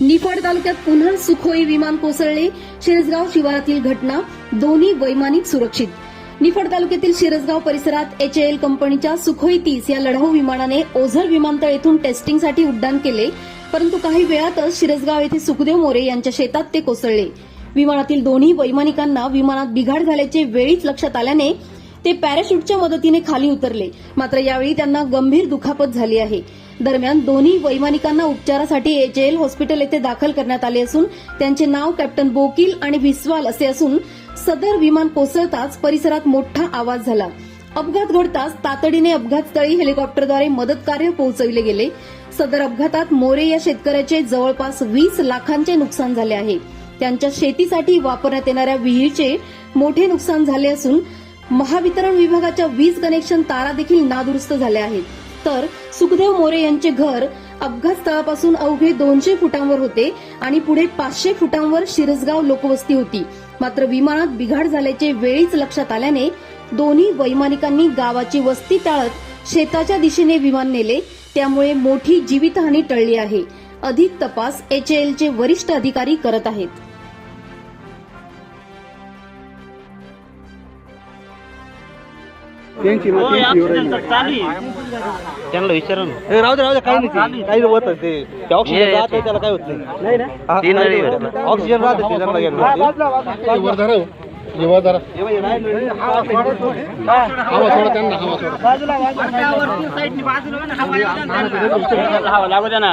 निफाड तालुक्यात पुन्हा सुखोई विमान कोसळले. शिरसगाव शिवारातील घटना दोन्ही वैमानिक सुरक्षित. निफाड तालुक्यातील शिरसगाव परिसरात एचएएल कंपनीच्या सुखोई तीस या लढाऊ विमानाने ओझर विमानतळ येथून टेस्टिंगसाठी उड्डाण केले. परंतु काही वेळातच शिरसगाव येथे सुखदेव मोरे यांच्या शेतात ते कोसळले. विमानातील दोन्ही वैमानिकांना विमानात बिघाड झाल्याचे वेळीच लक्षात आल्याने ते पॅराशूटच्या मदतीने खाली उतरले. मात्र यावेळी त्यांना गंभीर दुखापत झाली आहे. दरम्यान दोन्ही वैमानिकांना उपचारासाठी एचएएल हॉस्पिटल येथे दाखल करण्यात आले असून त्यांचे नाव कॅप्टन बोकील आणि विस्वाल असे असून सदर विमान कोसळताच परिसरात मोठा आवाज झाला. अपघात घडताच तातडीने अपघातस्थळी हेलिकॉप्टरद्वारे मदत कार्य पोहोचविले गेले. सदर अपघातात मोरे या शेतकऱ्याचे जवळपास वीस लाखांचे नुकसान झाले आहे. त्यांच्या शेतीसाठी वापरण्यात येणाऱ्या विहिरीचे मोठे नुकसान झाले असून महावितरण विभागाच्या वीज कनेक्शन तारा देखील नादुरुस्त झाल्या आहेत. तर सुखदेव मोरे यांचे घर अपघात स्थळापासून अवघे दोनशे फुटांवर होते आणि पुढे पाचशे फुटांवर शिरसगाव लोकवस्ती होती. मात्र विमानात बिघाड झाल्याचे वेळीच लक्षात आल्याने दोन्ही वैमानिकांनी गावाची वस्ती टाळत शेताच्या दिशेने विमान नेले. त्यामुळे मोठी जीवितहानी टळली आहे. अधिक तपास एचएएलचे वरिष्ठ अधिकारी करत आहेत. त्यांची ना त्यांची एवढं नाही. त्यांना विचारा ना राहू दे राहू दे काही नाही ते. काही होत नाही ते ते ऑक्सिजन राहते ते. त्याला काय होत नाही हा, तीन नाही. होत. ऑक्सिजन राहते ते त्यांना. हे. लागू द्या ना